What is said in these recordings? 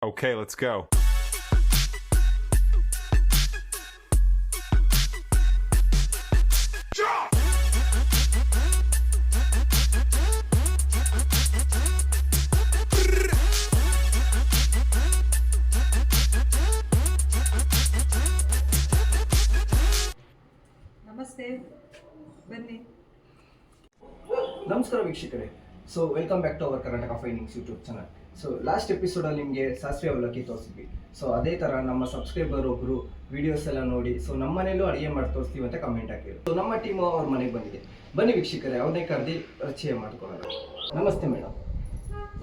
Okay, let's go. Our Karnataka findings YouTube channel so last ಎಪಿಸೋಡಲ್ಲಿ ನಿಮಗೆ ಸಾಸಿವೆ ಅವಲಕ್ಕಿ ತೋರಿಸಿದ್ವಿ. So ಅದೇ ಥರ ನಮ್ಮ ಸಬ್ಸ್ಕ್ರೈಬರ್ ಒಬ್ಬರು ವಿಡಿಯೋಸ್ ಎಲ್ಲ ನೋಡಿ ಸೊ ನಮ್ಮ ಮನೇಲೂ ಅಡುಗೆ ಮಾಡಿ ತೋರಿಸ್ತೀವಿ ಅಂತ ಕಮೆಂಟ್ ಹಾಕಿದ್ರು. ಸೊ ನಮ್ಮ ಟೀಮು ಅವ್ರ ಮನೆಗೆ ಬಂದಿದೆ. ಬನ್ನಿ ವೀಕ್ಷಕರೇ ಅವನೇ ಕರೆದಿ ಪರಿಚಯ ಮಾಡ್ಕೊಳ್ಳೋಣ. ನಮಸ್ತೆ ಮೇಡಮ್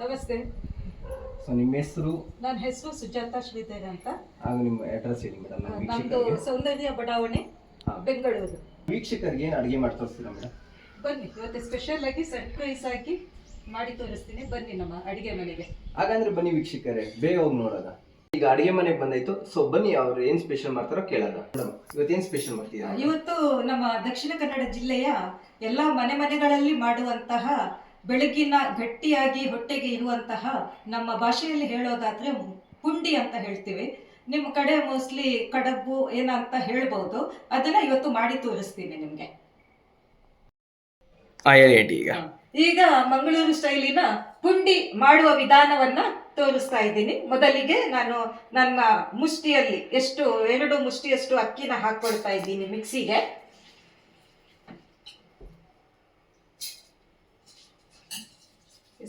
ನಮಸ್ತೆ. ಸೊ ನಿಮ್ಮ ಹೆಸರು? ನನ್ನ ಹೆಸರು ಸುಜಾತ ಶ್ರೀಧರ್ ಅಂತ. ಹಾಗೂ ನಿಮ್ಮ ಅಡ್ರೆಸ್ ಹೇಳಿ ಮೇಡಮ್ ನಮ್ಮದು ಸೌಂದರ್ಯ ಬಡಾವಣೆ ಬೆಂಗಳೂರು. ವೀಕ್ಷಕರಿಗೆ ಏನು ಅಡುಗೆ ಮಾಡಿ ತೋರಿಸ್ತೀರಾ ಮೇಡಮ್ ಬನ್ನಿ ಇವತ್ತು ಸ್ಪೆಷಲ್ ಆಗಿ ಸರ್ಪ್ರೈಸ್ ಆಗಿ ಮಾಡಿ ತೋರಿಸ್ತೀನಿ. ಬನ್ನಿ ನಮ್ಮ ಅಡಿಗೆ ಮನೆಗೆ. ಹಾಗಂದ್ರೆ ಬನ್ನಿ ವೀಕ್ಷಕರೇ ಬೇಗ ಹೋಗಿ ನೋಡೋಣ. ಈಗ ಅಡಿಗೆ ಮನೆಗೆ ಬಂದಾಯ್ತು. ಸೊ ಬನ್ನಿ ಅವ್ರು ಏನ್ ಸ್ಪೆಷಲ್ ಮಾಡ್ತಾರೋ ಕೇಳೋಣ. ಇವತ್ತು ಏನ್ ಸ್ಪೆಷಲ್ ಮಾಡ್ತೀರಾ? ಇವತ್ತು ನಮ್ಮ ದಕ್ಷಿಣ ಕನ್ನಡ ಜಿಲ್ಲೆಯ ಎಲ್ಲಾ ಮನೆ ಮನೆಗಳಲ್ಲಿ ಮಾಡುವಂತಹ ಬೆಳಗಿನ ಗಟ್ಟಿಯಾಗಿ ಹೊಟ್ಟೆಗೆ ಇರುವಂತಹ ನಮ್ಮ ಭಾಷೆಯಲ್ಲಿ ಹೇಳೋದಾದ್ರೆ ಪುಂಡಿ ಅಂತ ಹೇಳ್ತೀವಿ. ನಿಮ್ಮ ಕಡೆ ಮೋಸ್ಟ್ಲಿ ಕಡಬು ಏನಂತ ಹೇಳ್ಬೋದು. ಅದನ್ನ ಇವತ್ತು ಮಾಡಿ ತೋರಿಸ್ತೀನಿ ನಿಮ್ಗೆ. ಈಗ. ಈಗ ಮಂಗಳೂರು ಸ್ಟೈಲಿನ ಪುಂಡಿ ಮಾಡುವ ವಿಧಾನವನ್ನ ತೋರಿಸ್ತಾ ಇದ್ದೀನಿ. ಮೊದಲಿಗೆ ನಾನು ನನ್ನ ಮುಷ್ಟಿಯಲ್ಲಿ ಎಷ್ಟು ಎರಡು ಮುಷ್ಟಿಯಷ್ಟು ಅಕ್ಕಿನ ಹಾಕೊಳ್ತಾ ಇದ್ದೀನಿ ಮಿಕ್ಸಿಗೆ.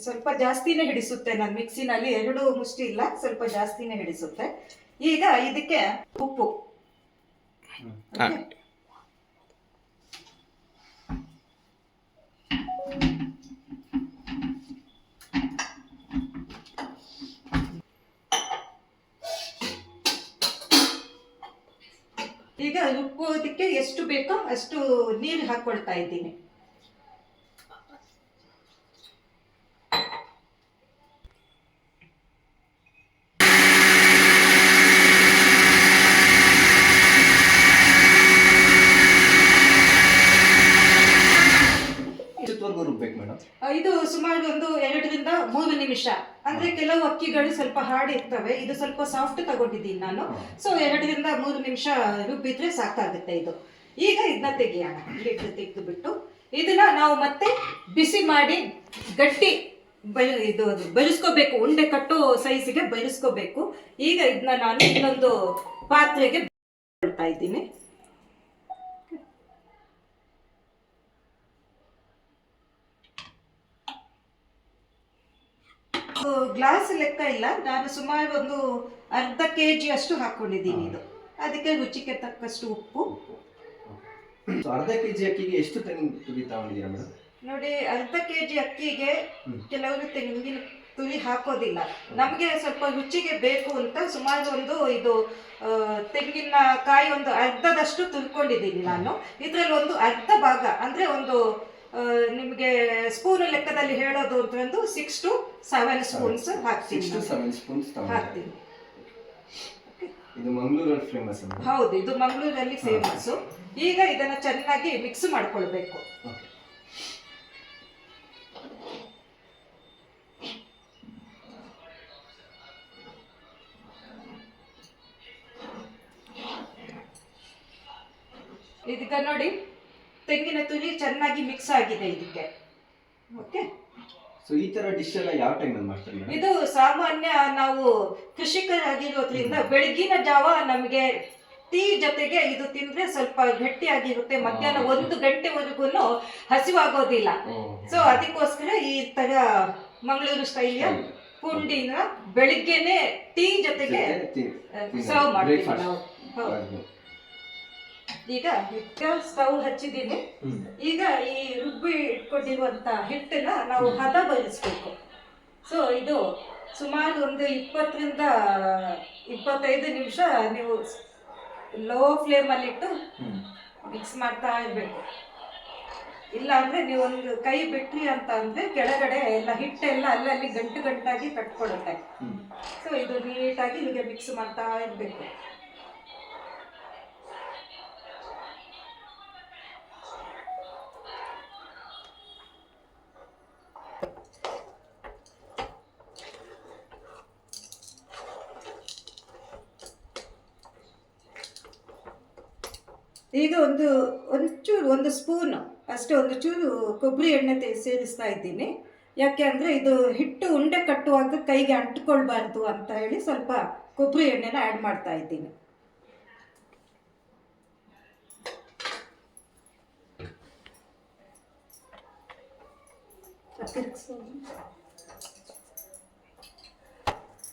ಸ್ವಲ್ಪ ಜಾಸ್ತಿನೇ ಹಿಡಿಸುತ್ತೆ ನಾನು ಮಿಕ್ಸಿನಲ್ಲಿ ಎರಡು ಮುಷ್ಟಿ ಇಲ್ಲ ಸ್ವಲ್ಪ ಜಾಸ್ತಿನೇ ಹಿಡಿಸುತ್ತೆ. ಈಗ ಇದಕ್ಕೆ ಉಪ್ಪು. ಬೇಕೋ ಅಷ್ಟು ನೀರು ಹಾಕೊಳ್ತಾ ಇದ್ದೀನಿ. ಇದು ಸುಮಾರು ಒಂದು ಎರಡರಿಂದ ಮೂರು ನಿಮಿಷ. ಅಂದ್ರೆ ಕೆಲವು ಅಕ್ಕಿಗಳು ಸ್ವಲ್ಪ ಹಾರ್ಡ್ ಇರ್ತವೆ ಇದು ಸ್ವಲ್ಪ ಸಾಫ್ಟ್ ತಗೊಂಡಿದ್ದೀನಿ ನಾನು. ಸೊ ಎರಡರಿಂದ ಮೂರು ನಿಮಿಷ ರುಬ್ಬಿದ್ರೆ ಸಾಕಾಗುತ್ತೆ ಇದು. ಈಗ ಇದನ್ನ ತೆಗಿಯೋಣ. ಲಿಡ್ ತೆಗೆದು ಬಿಟ್ಟು ಇದನ್ನ ನಾವು ಮತ್ತೆ ಬಿಸಿ ಮಾಡಿ ಗಟ್ಟಿ ಬಯ ಇದು ಬಯಸ್ಕೋಬೇಕು ಉಂಡೆ ಕಟ್ಟೋ ಸೈಜಿಗೆ ಬಯಸ್ಕೋಬೇಕು. ಈಗ ಇದನ್ನ ನಾನು ಇನ್ನೊಂದು ಪಾತ್ರೆಗೆ ಕೊಡ್ತಾ ಇದ್ದೀನಿ. ಗ್ಲಾಸ್ ಲೆಕ್ಕ ಇಲ್ಲ. ನಾನು ಸುಮಾರು ಒಂದು ಅರ್ಧ ಕೆ ಜಿ ಅಷ್ಟು ಹಾಕೊಂಡಿದ್ದೀನಿ ಇದು. ಅದಕ್ಕೆ ರುಚಿಗೆ ತಕ್ಕಷ್ಟು ಉಪ್ಪು. ಅರ್ಧ ಕೆ ಜಿ ಅಕ್ಕಿಗೆ ಎಷ್ಟು ತೆಂಗಿನ ತುರಿ ತಗೊಂಡಿದ್ದೀರಾ ಮೇಡಮ್ ನೋಡಿ ಅರ್ಧ ಕೆ ಜಿ ಅಕ್ಕಿಗೆ. ಕೆಲವರು ತೆಂಗಿನ ತುರಿ ಹಾಕೋದಿಲ್ಲ. ನಮಗೆ ಸ್ವಲ್ಪ ರುಚಿಗೆ ಬೇಕು ಅಂತ ಸುಮಾರು ಒಂದು ಇದು ತೆಂಗಿನ ಕಾಯಿ ಒಂದು ಅರ್ಧದಷ್ಟು ತುರ್ಕೊಂಡಿದ್ದೀನಿ ನಾನು. ಇದರಲ್ಲಿ ಒಂದು ಅರ್ಧ ಭಾಗ ಅಂದ್ರೆ ಒಂದು ನಿಮಗೆ ಸ್ಪೂನ್ ಲೆಕ್ಕದಲ್ಲಿ ಹೇಳೋದು ಅಂತ ಒಂದು ಸಿಕ್ಸ್ ಟು ಸೆವೆನ್ ಸ್ಪೂನ್ಸ್ ಹಾಕ್ತೀನಿ. ಹಾಕ್ತೀನಿ. ಇದು ಮಂಗಳೂರಲ್ಲಿ ಫೇಮಸ್ ಹೌದು ಇದು ಮಂಗಳೂರಲ್ಲಿ ಫೇಮಸ್ ಈಗ ಇದನ್ನ ಚೆನ್ನಾಗಿ ಮಿಕ್ಸ್ ಮಾಡ್ಕೊಳ್ಬೇಕು. ಇದಕ್ಕೆ ನೋಡಿ ತೆಂಗಿನ ತುರಿ ಚೆನ್ನಾಗಿ ಮಿಕ್ಸ್ ಆಗಿದೆ ಇದಕ್ಕೆ. ಓಕೆ ಸೊ ಈ ತರ ಡಿಶ್ ಎಲ್ಲ ಯಾವ ಟೈಮಲ್ಲಿ ಮಾಡ್ತಾರೆ ಮೇಡಮ್ ಇದು ಸಾಮಾನ್ಯ ನಾವು ಕೃಷಿಕರಾಗಿರೋದ್ರಿಂದ ಬೆಳಗಿನ ಜಾವ ನಮಗೆ ಟೀ ಜೊತೆಗೆ ಇದು ತಿಂದ್ರೆ ಸ್ವಲ್ಪ ಗಟ್ಟಿಯಾಗಿರುತ್ತೆ. ಮಧ್ಯಾಹ್ನ ಒಂದು ಗಂಟೆವರೆಗೂ ಹಸಿವಾಗೋದಿಲ್ಲ. ಸೊ ಅದಕ್ಕೋಸ್ಕರ ಈ ತರ ಮಂಗಳೂರು ಸ್ಟೈಲಿಯ ಪುಂಡಿನ ಬೆಳಿಗ್ಗೆನೆ ಟೀ ಜೊತೆಗೆ ಸರ್ವ್ ಮಾಡ್ತೀವಿ. ಈಗ ಹಿಟ್ಟ ಸ್ಟವ್ ಹಚ್ಚಿದ್ದೀನಿ. ಈಗ ಈ ರುಬ್ಬಿ ಇಟ್ಕೊಂಡಿರುವಂತ ಹಿಟ್ಟನ್ನ ನಾವು ಹದ ಬರಿಸ್ಬೇಕು ಸೊ ಇದು ಸುಮಾರು ಒಂದು ಇಪ್ಪತ್ತರಿಂದ ಇಪ್ಪತ್ತೈದು ನಿಮಿಷ ನೀವು ಲೋ ಫ್ಲೇಮಲ್ಲಿ ಇಟ್ಟು ಮಿಕ್ಸ್ ಮಾಡ್ತಾ ಇರಬೇಕು. ಇಲ್ಲ ಅಂದ್ರೆ ನೀವು ಒಂದು ಕೈ ಬಿಟ್ರಿ ಅಂತ ಅಂದರೆ ಕೆಳಗಡೆ ಎಲ್ಲ ಹಿಟ್ಟೆಲ್ಲ ಅಲ್ಲಲ್ಲಿ ಗಂಟು ಗಂಟಾಗಿ ಕಟ್ಕೊಡುತ್ತೆ ಸೊ ಇದು ನೀಟಾಗಿ ಹೀಗೆ ಮಿಕ್ಸ್ ಮಾಡ್ತಾ ಇರಬೇಕು. ಈಗ ಒಂದು ಒಂದು ಚೂರು ಒಂದು ಸ್ಪೂನ್ ಅಷ್ಟೇ ಒಂದು ಚೂರು ಕೊಬ್ಬರಿ ಎಣ್ಣೆ ತೆ- ಸೇರಿಸ್ತಾ ಇದ್ದೀನಿ. ಯಾಕೆ ಅಂದರೆ ಇದು ಹಿಟ್ಟು ಉಂಡೆ ಕಟ್ಟುವಾಗ ಕೈಗೆ ಅಂಟ್ಕೊಳ್ಬಾರ್ದು ಅಂತ ಹೇಳಿ ಸ್ವಲ್ಪ ಕೊಬ್ಬರಿ ಎಣ್ಣೆನ ಆ್ಯಡ್ ಮಾಡ್ತಾ ಇದ್ದೀನಿ.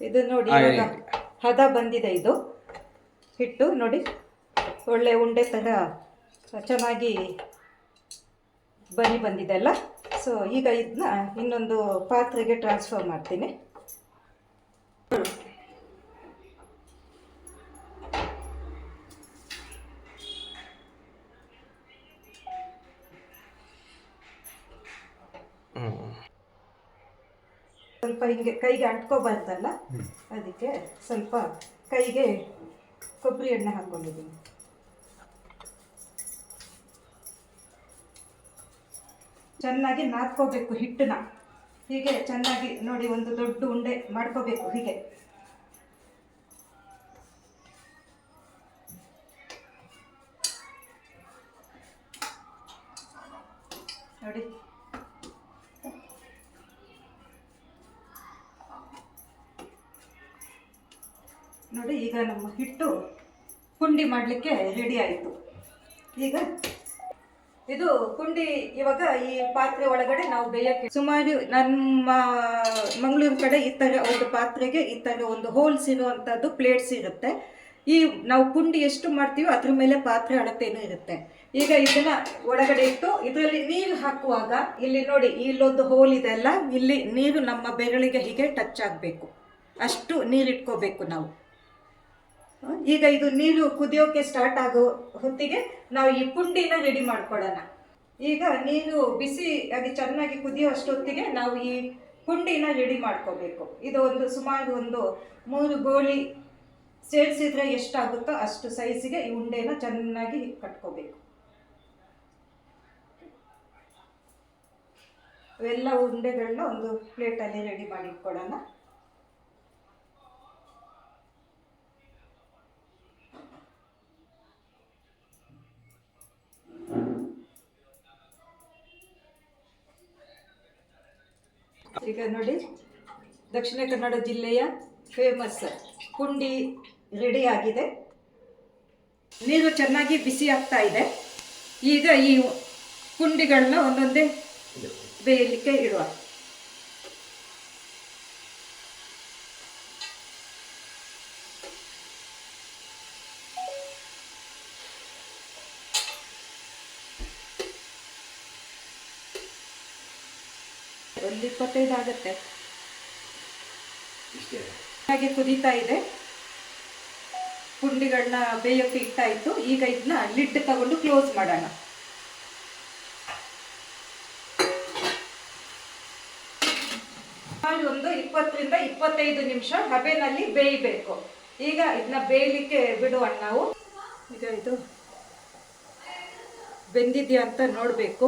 ಇದು ನೋಡಿ. ಹದ ಬಂದಿದೆ ಇದು. ಹಿಟ್ಟು ನೋಡಿ. ಒಳ್ಳೆ ಉಂಡೆ ಥರ ಚೆನ್ನಾಗಿ ಬನಿ ಬಂದಿದೆ ಅಲ್ಲ ಸೊ ಈಗ ಇದನ್ನ ಇನ್ನೊಂದು ಪಾತ್ರೆಗೆ ಟ್ರಾನ್ಸ್ಫರ್ ಮಾಡ್ತೀನಿ. ಸ್ವಲ್ಪ ಹಿಂಗೆ ಕೈಗೆ ಅಂಟ್ಕೋಬಾರ್ದಲ್ಲ? ಅದಕ್ಕೆ ಸ್ವಲ್ಪ ಕೈಗೆ ಕೊಬ್ಬರಿ ಎಣ್ಣೆ ಹಾಕ್ಕೊಂಡಿದ್ದೀನಿ. ಚೆನ್ನಾಗಿ ನಾದ್ಕೋಬೇಕು ಹಿಟ್ಟನ್ನ. ಹೀಗೆ ಚೆನ್ನಾಗಿ ನೋಡಿ ಒಂದು ದೊಡ್ಡ ಉಂಡೆ ಮಾಡ್ಕೋಬೇಕು ಹೀಗೆ. ನೋಡಿ. ನೋಡಿ, ಈಗ ನಮ್ಮ ಹಿಟ್ಟು ಪುಂಡಿ ಮಾಡಲಿಕ್ಕೆ ರೆಡಿ ಆಯಿತು. ಈಗ ಇದು ಕುಂಡಿ ಇವಾಗ ಈ ಪಾತ್ರೆ ಒಳಗಡೆ ನಾವು ಬೇಯಕ್ಕೆ ಸುಮಾರು ನಮ್ಮ ಮಂಗಳೂರು ಕಡೆ ಈ ಥರ ಒಂದು ಪಾತ್ರೆಗೆ ಈ ಥರ ಒಂದು ಹೋಲ್ಸ್ ಇರುವಂಥದ್ದು ಪ್ಲೇಟ್ಸ್ ಇರುತ್ತೆ. ಈ ನಾವು ಪುಂಡಿ ಎಷ್ಟು ಮಾಡ್ತೀವೋ ಅದ್ರ ಮೇಲೆ ಪಾತ್ರೆ ಅಳತೆನೂ ಇರುತ್ತೆ. ಈಗ ಇದನ್ನ ಒಳಗಡೆ ಇಟ್ಟು ಇದರಲ್ಲಿ ನೀರು ಹಾಕುವಾಗ ಇಲ್ಲಿ ನೋಡಿ ಇಲ್ಲೊಂದು ಹೋಲ್ ಇದೆ ಅಲ್ಲ, ಇಲ್ಲಿ ನೀರು ನಮ್ಮ ಬೆರಳಿಗೆ ಹೀಗೆ ಟಚ್ ಆಗಬೇಕು. ಅಷ್ಟು ನೀರು ಇಟ್ಕೋಬೇಕು ನಾವು. ಈಗ ಇದು ನೀರು ಕುದಿಯೋಕೆ ಸ್ಟಾರ್ಟ್ ಆಗೋ ಹೊತ್ತಿಗೆ ನಾವು ಈ ಪುಂಡಿನ ರೆಡಿ ಮಾಡ್ಕೊಡೋಣ. ಈಗ ನೀರು ಬಿಸಿ ಆಗಿ ಚೆನ್ನಾಗಿ ಕುದಿಯೋ ಅಷ್ಟೊತ್ತಿಗೆ ನಾವು ಈ ಪುಂಡಿನ ರೆಡಿ ಮಾಡ್ಕೋಬೇಕು. ಇದು ಒಂದು ಸುಮಾರು ಒಂದು ಮೂರು ಗೋಳಿ ಸೇರಿಸಿದ್ರೆ ಎಷ್ಟಾಗುತ್ತೋ ಅಷ್ಟು ಸೈಜಿಗೆ ಈ ಉಂಡೆನ ಚೆನ್ನಾಗಿ ಕಟ್ಕೋಬೇಕು. ಎಲ್ಲ ಉಂಡೆಗಳನ್ನ ಒಂದು ಪ್ಲೇಟಲ್ಲಿ ರೆಡಿ ಮಾಡಿ ಈಗ ನೋಡಿ, ದಕ್ಷಿಣ ಕನ್ನಡ ಜಿಲ್ಲೆಯ ಫೇಮಸ್ ಕುಂಡಿ ರೆಡಿ ಆಗಿದೆ. ನೀರು ಚೆನ್ನಾಗಿ ಬಿಸಿ ಆಗ್ತಾ ಇದೆ. ಈಗ ಈ ಕುಂಡಿಗಳನ್ನ ಒಂದೊಂದೇ ಬೇಯಲಿಕ್ಕೆ ಇಡುವ ಒಂದು ಇಪ್ಪತ್ತೈದು ಆಗುತ್ತೆ. ಹಾಗೆ ಕುದೀತಾ ಇದೆ. ಪುಂಡಿಗಳನ್ನ ಬೇಯೋಕೆ ಇಟ್ಟಾಯಿತು ಈಗ ಇದನ್ನ ಲಿಡ್ ತಗೊಂಡು ಕ್ಲೋಸ್ ಮಾಡೋಣ. ಒಂದು ಇಪ್ಪತ್ತರಿಂದ ಇಪ್ಪತ್ತೈದು ನಿಮಿಷ ಹಬೆನಲ್ಲಿ ಬೇಯಬೇಕು. ಈಗ ಇದನ್ನ ಬೇಯಲಿಕ್ಕೆ ಬಿಡುವಣ್ಣ ನಾವು. ಈಗ ಇದು ಬೆಂದಿದ್ಯಾ ಅಂತ ನೋಡಬೇಕು.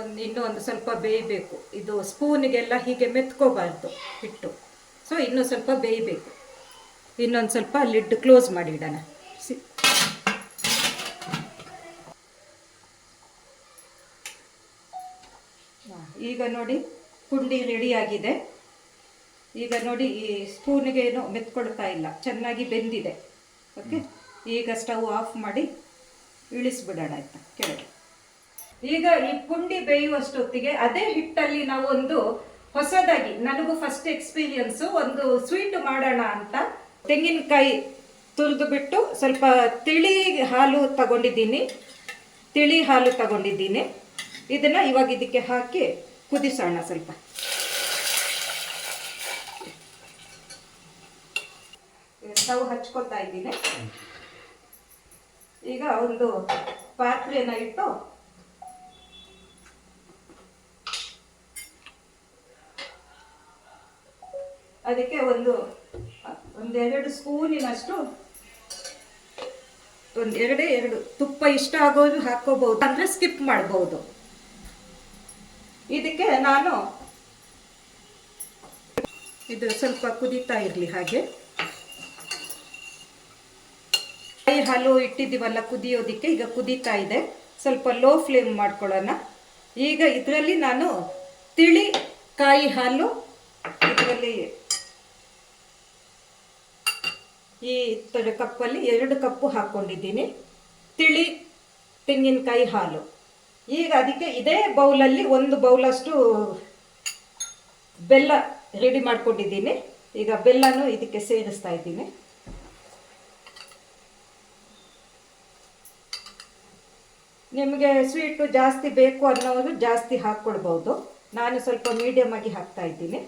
ಒಂದು ಇನ್ನೂ ಒಂದು ಸ್ವಲ್ಪ ಬೇಯಬೇಕು. ಇದು ಸ್ಪೂನಿಗೆಲ್ಲ ಹೀಗೆ ಮೆತ್ಕೋಬಾರ್ದು ಹಿಟ್ಟು. ಸೊ ಇನ್ನೂ ಸ್ವಲ್ಪ ಬೇಯಬೇಕು. ಇನ್ನೊಂದು ಸ್ವಲ್ಪ ಲಿಡ್ ಕ್ಲೋಸ್ ಮಾಡಿಡೋಣ ಸಿ ಈಗ ನೋಡಿ ಪುಂಡಿ ರೆಡಿಯಾಗಿದೆ ಈಗ ನೋಡಿ ಈ ಸ್ಪೂನಿಗೆ ಏನು ಮೆತ್ಕೊಳ್ತಾ ಇಲ್ಲ. ಚೆನ್ನಾಗಿ ಬೆಂದಿದೆ. ಓಕೆ ಈಗ ಸ್ಟವ್ ಆಫ್ ಮಾಡಿ ಇಳಿಸ್ಬಿಡೋಣ ಆಯಿತಾ? ಕೆಳಗೆ. ಈಗ ಈ ಪುಂಡಿ ಬೇಯುವಷ್ಟೊತ್ತಿಗೆ ಅದೇ ಹಿಟ್ಟಲ್ಲಿ ನಾವು ಒಂದು ಹೊಸದಾಗಿ ನನಗೂ ಫಸ್ಟ್ ಎಕ್ಸ್ಪೀರಿಯನ್ಸು ಒಂದು ಸ್ವೀಟ್ ಮಾಡೋಣ ಅಂತ ತೆಂಗಿನಕಾಯಿ ತುರಿದು ಬಿಟ್ಟು ಸ್ವಲ್ಪ ತಿಳಿ ಹಾಲು ತಗೊಂಡಿದ್ದೀನಿ. ತಿಳಿ ಹಾಲು ತಗೊಂಡಿದ್ದೀನಿ. ಇದನ್ನ ಇವಾಗ ಇದಕ್ಕೆ ಹಾಕಿ ಕುದಿಸೋಣ ಸ್ವಲ್ಪ. ಸ್ಟವ್ ಹಚ್ಕೊತಾ ಇದ್ದೀನಿ. ಈಗ ಒಂದು ಪಾತ್ರೆನ ಇಟ್ಟು ಅದಕ್ಕೆ ಒಂದು, ಒಂದೆರಡು ಸ್ಪೂನಿನಷ್ಟು ಒಂದು ಎರಡೇ ಎರಡು ತುಪ್ಪ ಇಷ್ಟ ಆಗೋದು ಹಾಕೋಬಹುದು ಅಂದ್ರೆ ಸ್ಕಿಪ್ ಮಾಡಬಹುದು. ಇದಕ್ಕೆ ನಾನು ಇದು ಸ್ವಲ್ಪ ಕುದೀತಾ ಇರಲಿ ಹಾಗೆ. ಕಾಯಿ ಹಾಲು ಇಟ್ಟಿದ್ದೀವಲ್ಲ ಕುದಿಯೋದಕ್ಕೆ, ಈಗ ಕುದೀತಾ ಇದೆ. ಸ್ವಲ್ಪ ಲೋ ಫ್ಲೇಮ್ ಮಾಡ್ಕೊಳ್ಳೋಣ. ಈಗ ಇದರಲ್ಲಿ ನಾನು ತಿಳಿ, ಕಾಯಿ ಹಾಲು, ಇದರಲ್ಲಿ ಈ ಕಪ್ಪಲ್ಲಿ ಎರಡು ಕಪ್ಪು ಹಾಕ್ಕೊಂಡಿದ್ದೀನಿ ತಿಳಿ, ತೆಂಗಿನಕಾಯಿ ಹಾಲು. ಈಗ ಅದಕ್ಕೆ ಇದೇ ಬೌಲಲ್ಲಿ ಒಂದು ಬೌಲಷ್ಟು ಬೆಲ್ಲ ರೆಡಿ ಮಾಡ್ಕೊಂಡಿದ್ದೀನಿ. ಈಗ ಬೆಲ್ಲನೂ ಇದಕ್ಕೆ ಸೇರಿಸ್ತಾ ಇದ್ದೀನಿ. ನಿಮಗೆ ಸ್ವೀಟು ಜಾಸ್ತಿ ಬೇಕು ಅನ್ನೋದು ಜಾಸ್ತಿ ಹಾಕ್ಕೊಳ್ಬೋದು. ನಾನು ಸ್ವಲ್ಪ ಮೀಡಿಯಮ್ ಆಗಿ ಹಾಕ್ತಾ ಇದ್ದೀನಿ.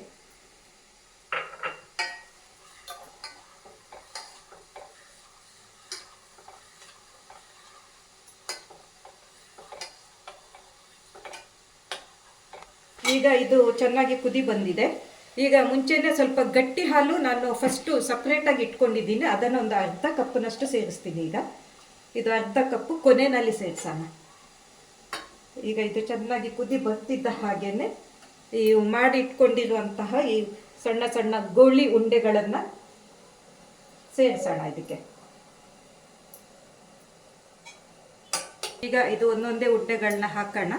ಈಗ ಇದು ಚೆನ್ನಾಗಿ ಕುದಿ ಬಂದಿದೆ. ಈಗ ಮುಂಚೆನೆ ಸ್ವಲ್ಪ ಗಟ್ಟಿ ಹಾಲು ನಾನು ಫಸ್ಟು ಸಪ್ರೇಟಾಗಿ ಇಟ್ಕೊಂಡಿದ್ದೀನಿ. ಅದನ್ನು ಒಂದು ಅರ್ಧ ಕಪ್ಪಿನಷ್ಟು ಸೇರಿಸ್ತೀನಿ ಈಗ. ಇದು ಅರ್ಧ ಕಪ್ಪು ಕೊನೆಯಲ್ಲಿ ಸೇರಿಸೋಣ. ಈಗ ಇದು ಚೆನ್ನಾಗಿ ಕುದಿ ಬರ್ತಿದ್ದ ಹಾಗೇನೆ ಈ ಮಾಡಿ ಇಟ್ಕೊಂಡಿರುವಂತಹ ಈ ಸಣ್ಣ ಸಣ್ಣ ಗೋಳಿ ಉಂಡೆಗಳನ್ನು ಸೇರಿಸೋಣ ಇದಕ್ಕೆ. ಈಗ ಇದು ಒಂದೊಂದೇ ಉಂಡೆಗಳನ್ನ ಹಾಕೋಣ.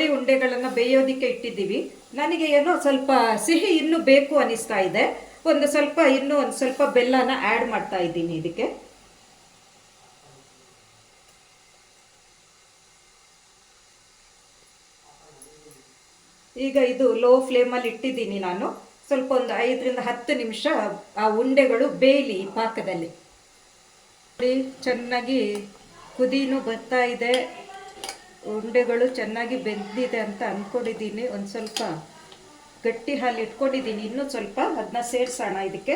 ಕೋಳಿ ಉಂಡೆಗಳನ್ನು ಬೇಯೋದಿಕ್ಕೆ ಇಟ್ಟಿದ್ದೀವಿ. ನನಗೆ ಏನೋ ಸ್ವಲ್ಪ ಸಿಹಿ ಇನ್ನೂ ಬೇಕು ಅನಿಸ್ತಾ ಇದೆ. ಒಂದು ಸ್ವಲ್ಪ ಇನ್ನೂ ಒಂದು ಸ್ವಲ್ಪ ಬೆಲ್ಲನ ಆ್ಯಡ್ ಮಾಡ್ತಾ ಇದ್ದೀನಿ ಇದಕ್ಕೆ. ಈಗ ಇದು ಲೋ ಫ್ಲೇಮಲ್ಲಿ ಇಟ್ಟಿದ್ದೀನಿ ನಾನು. ಸ್ವಲ್ಪ ಒಂದು ಐದರಿಂದ ಹತ್ತು ನಿಮಿಷ ಆ ಉಂಡೆಗಳು ಬೇಯಲಿ ಪಾಕದಲ್ಲಿ. ಚೆನ್ನಾಗಿ ಕುದಿನೂ ಬರ್ತಾ ಇದೆ. ಉಂಡೆಗಳು ಚೆನ್ನಾಗಿ ಬೆಂದಿದೆ ಅಂತ ಅಂದ್ಕೊಂಡಿದ್ದೀನಿ ಒಂದು ಸ್ವಲ್ಪ ಗಟ್ಟಿ ಹಾಲು ಇಟ್ಕೊಂಡಿದ್ದೀನಿ. ಇನ್ನೂ ಸ್ವಲ್ಪ ಅದನ್ನ ಸೇರ್ಸೋಣ ಇದಕ್ಕೆ.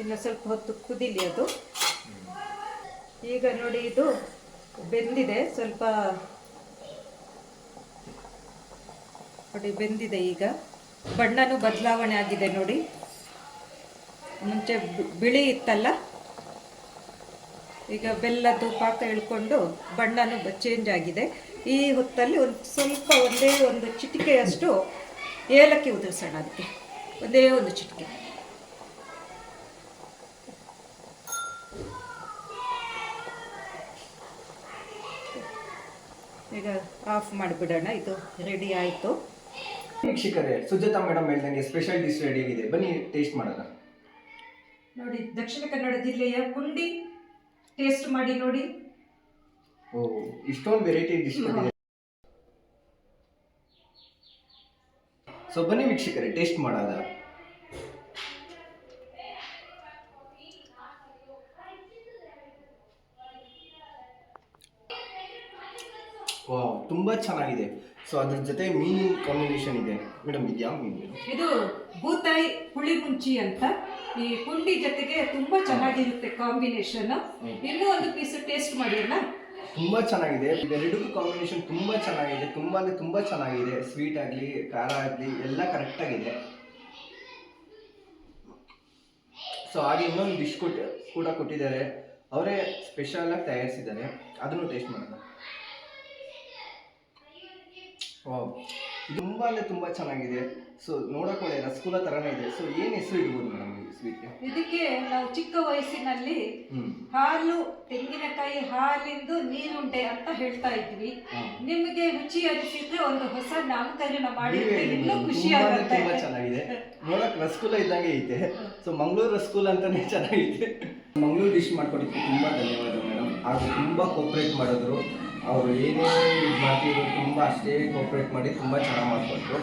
ಇನ್ನು ಸ್ವಲ್ಪ ಹೊತ್ತು ಕುದಿಲಿ ಅದು. ಈಗ ನೋಡಿ ಇದು ಬೆಂದಿದೆ. ಸ್ವಲ್ಪ ನೋಡಿ ಬೆಂದಿದೆ ಈಗ. ಬಣ್ಣನೂ ಬದಲಾವಣೆ ಆಗಿದೆ ನೋಡಿ. ಮುಂಚೆ ಬಿಳಿ ಇತ್ತಲ್ಲ? ಈಗ ಬೆಲ್ಲದ್ದು ಪಾಕ ಇಳ್ಕೊಂಡು ಬಣ್ಣನೂ ಚೇಂಜ್ ಆಗಿದೆ. ಈ ಹೊತ್ತಲ್ಲಿ ಒಂದು ಸ್ವಲ್ಪ ಒಂದೇ ಒಂದು ಚಿಟಿಕೆಯಷ್ಟು ಏಲಕ್ಕಿ ಉದುರಿಸೋಣ ಅದಕ್ಕೆ. ಒಂದೇ ಒಂದು ಚಿಟಿಕೆ. ಈಗ ಆಫ್ ಮಾಡಿಬಿಡೋಣ, ಇದು ರೆಡಿ ಆಯಿತು. ವೀಕ್ಷಕರೇ, ಸುಜಾತಾ ಮೇಡಮ್ ಹೇಳ್ದಂಗೆ ಸ್ಪೆಷಲ್ ಡಿಶ್ ರೆಡಿ ಆಗಿದೆ. ಬನ್ನಿ ಟೇಸ್ಟ್ ಮಾಡೋಣ. ನೋಡಿ ದಕ್ಷಿಣ ಕನ್ನಡ ಜಿಲ್ಲೆಯ ಪುಂಡಿ ಟೇಸ್ಟ್ ಮಾಡಿ ನೋಡಿ. ಓ ಇಷ್ಟೊಂದು ವೆರೈಟಿ ಡಿಶ್ ಸೊ ಬನ್ನಿ ವೀಕ್ಷಕರೇ ಟೇಸ್ಟ್ ಮಾಡೋದ ವಾವ್ ತುಂಬಾ ಚೆನ್ನಾಗಿದೆ. ಸೊ ಅದ್ರ ಜೊತೆ ಮೀನಿನ ಕಾಂಬಿನೇಷನ್ ಇದೆ. ಮೇಡಮ್ ಇದು ಯಾವ ಮೀನು? ಇದು ಬೂತಾಯಿ ಹುಳಿ ಮುಂಚಿ ಅಂತ. ಈ ಪುಂಡಿ ಜೊತೆಗೆ ತುಂಬಾ ಚೆನ್ನಾಗಿರುತ್ತೆ ಕಾಂಬಿನೇಷನ್. ಇನ್ನೂ ಒಂದು ಪೀಸ್ ಟೇಸ್ಟ್ ಮಾಡಿ ಅಲ್ಲ? ತುಂಬಾ ಚೆನ್ನಾಗಿದೆ. ಇವೆರಡಕ್ಕೂ ಕಾಂಬಿನೇಷನ್ ತುಂಬಾ ಚೆನ್ನಾಗಿದೆ. ತುಂಬಾ ಅಂದ್ರೆ ತುಂಬಾ ಚೆನ್ನಾಗಿದೆ. ಸ್ವೀಟ್ ಆಗಲಿ ಖಾರ ಆಗಲಿ ಎಲ್ಲ ಕರೆಕ್ಟ್ ಆಗಿದೆ. ಸೊ ಹಾಗೆ ಇನ್ನೊಂದು ಡಿಶ್ ಕೊಟ್ಟು ಕೂಡ ಕೊಟ್ಟಿದ್ದಾರೆ. ಅವರೇ ಸ್ಪೆಷಲ್ ಆಗಿ ತಯಾರಿಸಿದ್ದಾರೆ. ಅದನ್ನು ಟೇಸ್ಟ್ ಮಾಡೋಣ. ಇದು ತುಂಬಾ ಅಂದ್ರೆ ತುಂಬಾ ಚೆನ್ನಾಗಿದೆ. ಸೊ ನೋಡಕ್ ಒಳ್ಳೆ ರಸಗುಲ್ಲ ತರನೇ ಇದೆ. ಸೊ ಏನ್ ಹೆಸರು ಇಡ್ಬೋದು ಮೇಡಮ್ ಈ ಸ್ವೀಟ್ಗೆ ಇದಕ್ಕೆ ನಾವು ಚಿಕ್ಕ ವಯಸ್ಸಿನಲ್ಲಿ ಹ್ಮ್. ಹಾಲು ತೆಂಗಿನಕಾಯಿ ಹಾಲಿಂದು ನೀರುಂಡೆ ಅಂತ ಹೇಳ್ತಾ ಇದ್ವಿ. ಹ್ಮ್. ನಿಮಗೆ ರುಚಿ ಅನಿಸಿದ್ರೆ ಒಂದು ಹೊಸ ನಾಮಕರಣ ಮಾಡಿದ್ರೆ ನೀವೇ ಹೇಳಿ ಇನ್ನೂ. ಖುಷಿ ತುಂಬಾ ಅಂದ್ರೆ ಆಗುತ್ತೆ. ತುಂಬಾ ಚೆನ್ನಾಗಿದೆ. ನೋಡಕ್ ರಸಗುಲ್ಲ ಇದ್ದಂಗೆ ಐತೆ. ಸೊ ಮಂಗಳೂರು ರಸಗುಲ್ಲ ಅಂತಾನೆ ಚೆನ್ನಾಗಿದೆ. ಮಂಗಳೂರು ಡಿಶ್ ಮಾಡ್ಕೊಟ್ಟಿದ್ದಕ್ಕೆ ತುಂಬಾ ಧನ್ಯವಾದ ಮೇಡಮ್ ಹಾಗೂ ತುಂಬಾ ಕೋಪರೇಟ್ ಮಾಡಿದ್ರು. ಅವರು ಏನೇ ಇದು ಮಾಡ್ತಿದ್ರು ತುಂಬ ಅಷ್ಟೇ ಕೋಪ್ರೇಟ್ ಮಾಡಿ ತುಂಬ ಚೆನ್ನಾಗಿ ಮಾಡಿಕೊಟ್ರು.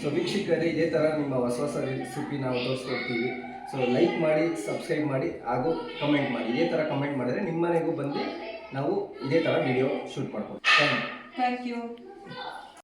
ಸೊ ವೀಕ್ಷಕರೇ, ಇದೇ ಥರ ನಿಮ್ಮ ಹೊಸ ಹೊಸ ರೆಸಿಪಿ ನಾವು ತೋರಿಸ್ಕೊಡ್ತೀವಿ. ಸೊ ಲೈಕ್ ಮಾಡಿ ಸಬ್ಸ್ಕ್ರೈಬ್ ಮಾಡಿ, ಹಾಗೂ ಕಮೆಂಟ್ ಮಾಡಿ. ಇದೇ ಥರ ಕಮೆಂಟ್ ಮಾಡಿದ್ರೆ ನಿಮ್ಮ ಮನೆಗೂ ಬಂದು ನಾವು ಇದೇ ಥರ ವಿಡಿಯೋ ಶೂಟ್ ಮಾಡ್ಕೊಡ್ತೀವಿ. Thank you thank you